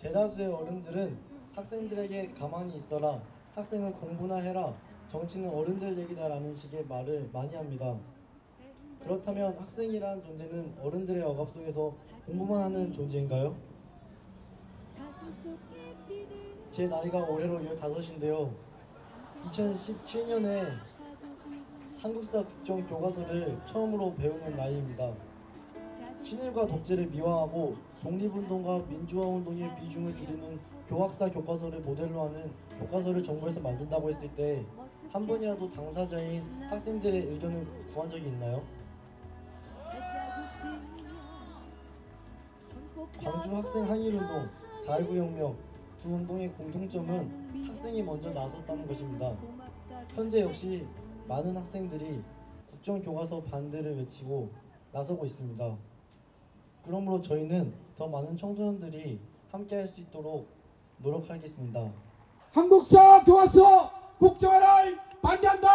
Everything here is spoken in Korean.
대다수의 어른들은 학생들에게 가만히 있어라, 학생은 공부나 해라, 정치는 어른들 얘기다라는 식의 말을 많이 합니다. 그렇다면 학생이란 존재는 어른들의 억압 속에서 공부만 하는 존재인가요? 제 나이가 올해로 15인데요. 2017년에 한국사 국정 교과서를 처음으로 배우는 나이입니다. 친일과 독재를 미화하고 독립운동과 민주화 운동의 비중을 줄이는 교학사 교과서를 모델로 하는 교과서를 정부에서 만든다고 했을 때 한 번이라도 당사자인 학생들의 의견을 구한 적이 있나요? 광주 학생 항일운동, 4.19 혁명 두 운동의 공통점은 학생이 먼저 나섰다는 것입니다. 현재 역시 많은 학생들이 국정교과서 반대를 외치고 나서고 있습니다. 그러므로 저희는 더 많은 청소년들이 함께 할 수 있도록 노력하겠습니다. 한국사 교과서 국정화를 반대한다.